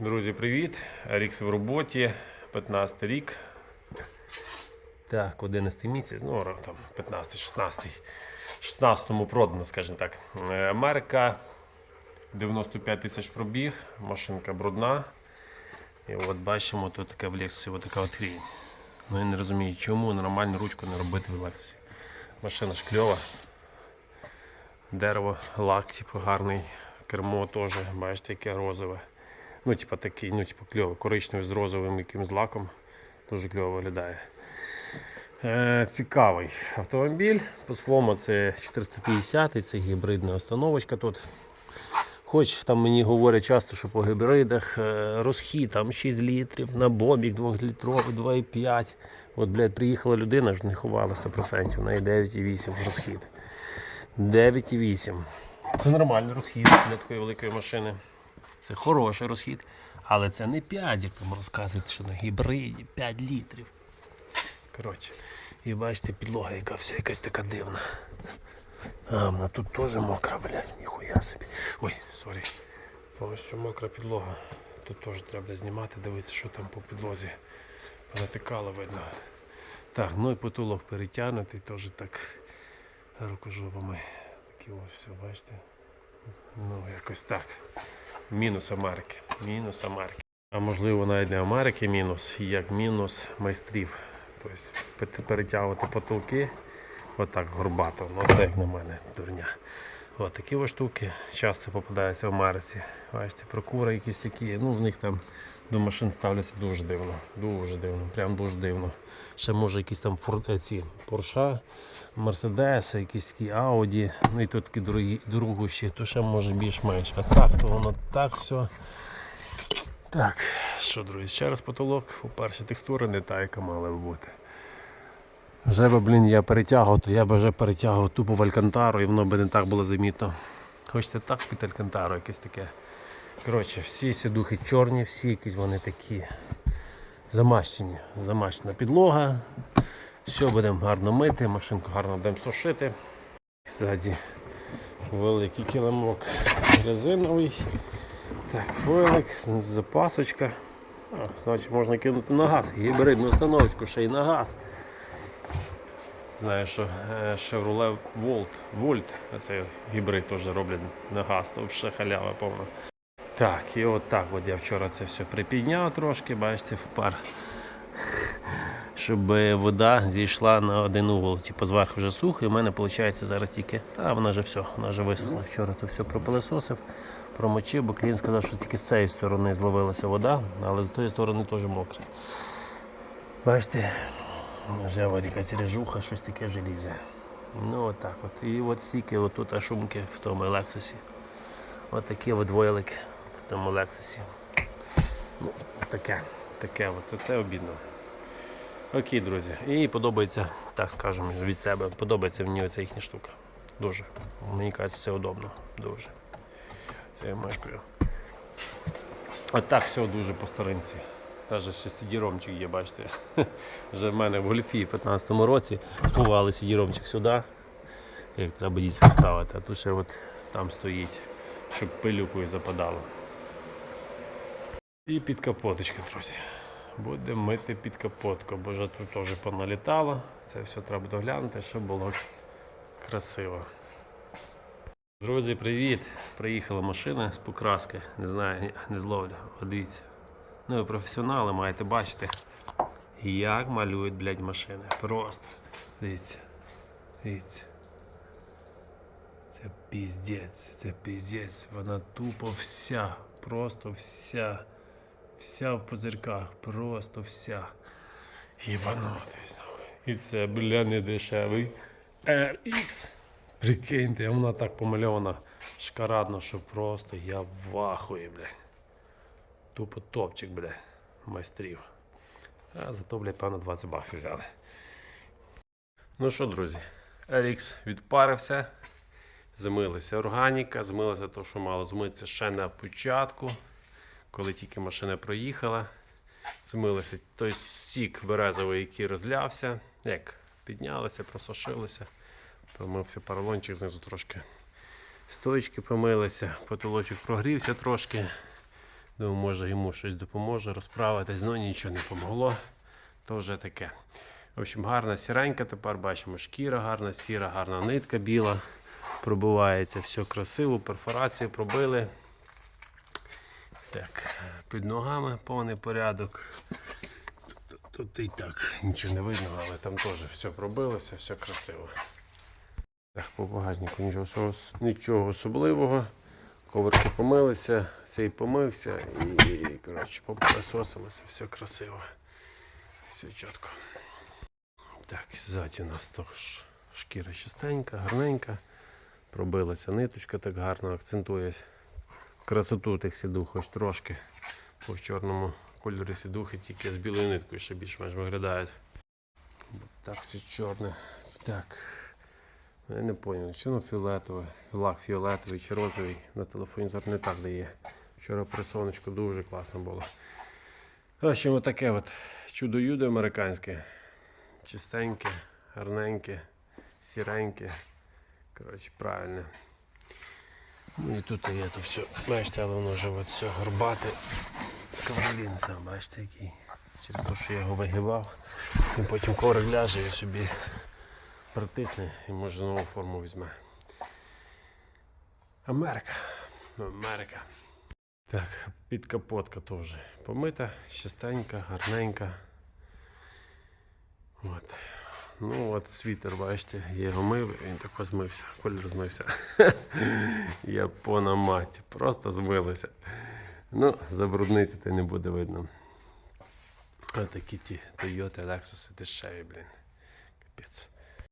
Друзі, привіт! Рікс в роботі, 15 рік. Так, 11 місяць, ну там 15, 16. 16-му продано, скажімо так. Е, Америка 95 тисяч пробіг, машинка брудна. І от бачимо, тут така в Лексусі от така от хрінь. Ну я не розумію, чому нормальну ручку не робити в Лексусі. Машина ж кльова. Дерево, лак, типу, гарний, кермо теж, бачите, яке розове. Ну, типу такий, ну, типу кльово, коричневий з розовим якимсь лаком. Дуже кльово виглядає. Е, цікавий автомобіль. По своєму це 450 це гібридна установочка тут. Хоч там мені говорять часто, що по гібридах е, розхід там 6 літрів на бобік 2 літровий, 2,5. От, блядь, приїхала людина, ж не ховала 100%, в неї 9,8 розхід. 9,8. Це нормальний розхід для такої великої машини. Це хороший розхід. Але це не 5, як там розказують, що на гібриді 5 літрів. Коротше, і бачите, підлога яка вся якась така дивна. А, вона тут теж мокра, блядь, ніхуя собі. Ой, сорі. Повністю мокра підлога. Тут теж треба знімати, дивитися, що там по підлозі. Понатикало видно. Так, ну і потолок перетягнутий, теж так рукожопами. Такі ось все, бачите. Ну, якось так. Мінус Америки. Мінус Америки. А можливо навіть не Америки мінус, як мінус майстрів. Тобто перетягувати потолки отак горбато. Ну це як на мене, дурня. От такі ось штуки часто попадаються в Америці. Бачите, прокури якісь такі, ну в них там до машин ставляться дуже дивно. Дуже дивно, прям дуже дивно. Ще може якісь там е, ці Порша, Мерседеси, якісь такі Ауді, ну і тут такі дорогі, дорогущі, то ще може більш-менш. А так, то воно так все. Так, що, друзі, ще раз потолок. По-перше, текстура не та, яка мала би бути. Вже би, блін, я перетягував, то я би вже перетягував тупо в Алькантару і воно би не так було замітно. Хочеться так під Алькантару якесь таке. Коротше, всі сідухи чорні, всі якісь вони такі замащені. Замащена підлога. Все будемо гарно мити, машинку гарно будемо сушити. Ззаді великий килимок резиновий. Так, фойлик, запасочка. А, значить можна кинути на газ. Гібридну установочку, ще й на газ. Знаю, що Chevrolet Volt, Volt, це гібрид теж роблять на газ, вже халява повна. Так, і от так от я вчора це все припідняв трошки, бачите, в пар. Щоб вода зійшла на один угол. Типу зверху вже сухо, і в мене виходить зараз тільки. А вона вже все, вона вже висохла. Вчора то все пропилесосив, промочив, бо клієнт сказав, що тільки з цієї сторони зловилася вода, але з тої сторони теж мокре. Бачите, от якась режуха, щось таке желізе. Ну отак от. І от стільки отут шумки в тому Лексусі. От такий от войлик в тому Лексусі. Ну, таке, таке от. Це обідно. Окей, друзі. І подобається, так скажемо, від себе, подобається мені оця їхня штука. Дуже. Мені кажеться, це удобно. Дуже. Це я мешкаю. А так все дуже по старинці. Навіть ще сідіромчик є, бачите. Вже в мене в гольфі в 15-му році сховали сідіромчик сюди. Як треба дійсно ставити, а тут ще от там стоїть, щоб пилюкою западало. І під капоточка, друзі. Будемо мити під капотку, бо вже тут теж поналітало. Це все треба доглянути, щоб було красиво. Друзі, привіт! Приїхала машина з покраски. Не знаю, не зловлю. Дивіться. Ну ви професіонали маєте бачити, як малюють, блядь, машини. Просто. Дивіться. Дивіться. Це піздець, це піздець. Вона тупо вся. Просто вся. Вся в пузирках, просто вся. Єбанутись. І це, бля, не дешевий RX. Прикиньте, вона так помальована шкарадно, що просто я в ахуї, бля. Тупо топчик, бля, майстрів. А зато, бля, певно, 20 баксів взяли. Ну що, друзі, RX відпарився. Змилася органіка, змилася то, що мало змитися ще на початку, коли тільки машина проїхала. Змилися той сік березовий, який розлявся. Як піднялися, просушилися. Помився поролончик знизу трошки. Стоечки помилися, потолочок прогрівся трошки. Думаю, може йому щось допоможе розправитись, але нічого не помогло. То вже таке. В общем, гарна сіренька тепер бачимо, шкіра гарна, сіра, гарна нитка біла. Пробивається все красиво, перфорацію пробили. Так, під ногами повний порядок. Тут, тут і так нічого не видно, але там теж все пробилося, все красиво. Так, по багажнику нічого, нічого особливого. Коврики помилися, цей помився і, коротше, поприсосилося, все красиво. Все чітко. Так, ззаді у нас також шкіра чистенька, гарненька. Пробилася ниточка так гарно, акцентує красоту тих сідух хоч трошки. По чорному кольорі сідухи тільки з білою ниткою ще більш-менш виглядають. Так, все чорне. Так. Я не зрозумів, чи воно фіолетове, лак фіолетовий чи розовий на телефоні зараз не так дає. Вчора при сонечку дуже класно було. А ще отаке от чудо-юдо американське. Чистеньке, гарненьке, сіреньке. Коротше, правильне. Ну і тут є то все. Бачите, але воно вже от все горбате. Кавалін сам, бачите, який. Через те, що я його вигибав. Він потім коврик ляже і собі притисне і може нову форму візьме. Америка. Америка. Так, підкапотка теж помита, чистенька, гарненька. От. Ну от світер, бачите, я його мив, він також змився, колір змився. Япона мать, просто змилися. Ну, забрудниться то не буде видно. А такі ті Toyota, Lexus дешеві, блін. Капець.